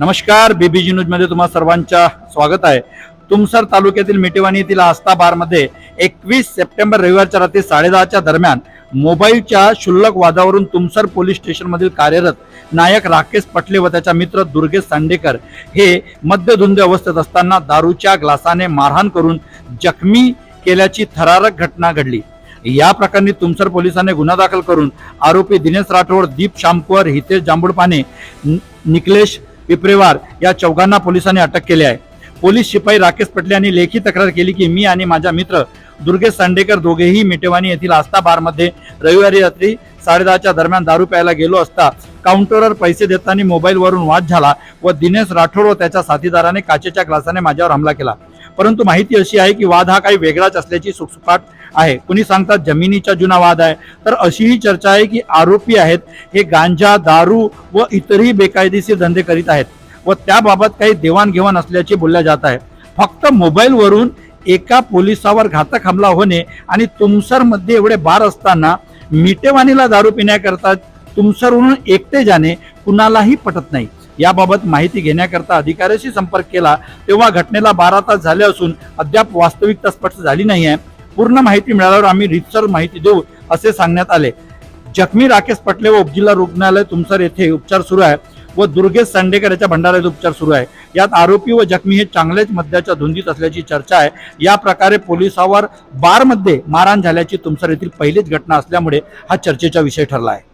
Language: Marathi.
नमस्कार बीबीजी न्यूजमध्ये तुम्हा सर्वांच्या स्वागत आहे. तुमसर तालुक्यातील मिटेवाणी येथील आस्था बारमध्ये एकवीस सप्टेंबर रविवारच्या रात्री साडेदहाच्या दरम्यान मोबाईलच्या क्षुल्लक वादावरून तुमसर पोलीस स्टेशन मधील कार्यरत नायक राकेश पटले व त्याचा मित्र दुर्गेश सांडेकर हे मद्यधुंद अवस्थेत असताना दारूच्या ग्लासाने मारहाण करून जखमी केल्याची थरारक घटना घडली. या प्रकरणी तुमसर पोलिसांनी गुन्हा दाखल करून आरोपी दिनेश राठोड दीप शामकुवर हितेश जांभूळपाने निकलेश पिपरेवार या चौघांना पोलिसांनी अटक केली आहे. पोलीस शिपाई राकेश पटले यांनी लेखी तक्रार केली की मी आणि माझा मित्र दुर्गेश सांडेकर दोघेही मिटेवानी येथील आस्था बारमध्ये रविवारी रात्री साडेदहाच्या दरम्यान दारू प्यायला गेलो असता काउंटरवर पैसे देताना मोबाईलवरून वाद झाला व दिनेश राठोड व त्याच्या साथीदाराने काचेच्या ग्लासाने माझ्यावर हमला केला. परंतु माहिती अशी आहे की वाद हा काही वेगळाच असल्याची सुखसुपाट आहे. कुणी सांगतात जमिनीचा जुना वाद आहे. तर अशीही चर्चा आहे की आरोपी आहेत हे गांजा दारू व इतरही बेकायदेशीर धंदे करीत आहेत व त्याबाबत काही देवाणघेवाण असल्याचे बोलल्या जात आहे. फक्त मोबाईलवरून एका पोलिसावर घातक हमला होणे आणि तुमसरमध्ये एवढे बार असताना मिटेवानीला दारू पिण्याकरता तुमसरवरून एकटे जाणे कुणालाही पटत नाही. याबाबत माहिती घेण्याकरता अधिकाऱ्याशी संपर्क केला तेव्हा घटनेला बारा तास झाले असून अद्याप वास्तविकता स्पष्ट झाली नाही आहे पूर्ण माहिती मिळाल्यावर आम्ही रितसर माहिती देऊ असे सांगण्यात आले. जखमी राकेश पटले व उपजिल्हा रुग्णालय तुमसर येथे उपचार सुरू आहे. व दुर्गेश सांडेकर याच्या भंडाऱ्यात उपचार सुरू आहे. यात आरोपी व जखमी हे चांगलेच मद्याच्या धुंदीत असल्याची चर्चा आहे. या प्रकारे पोलिसावर बारमध्ये मारहाण झाल्याची तुमसर येथील पहिलीच घटना असल्यामुळे हा चर्चेचा विषय ठरला आहे.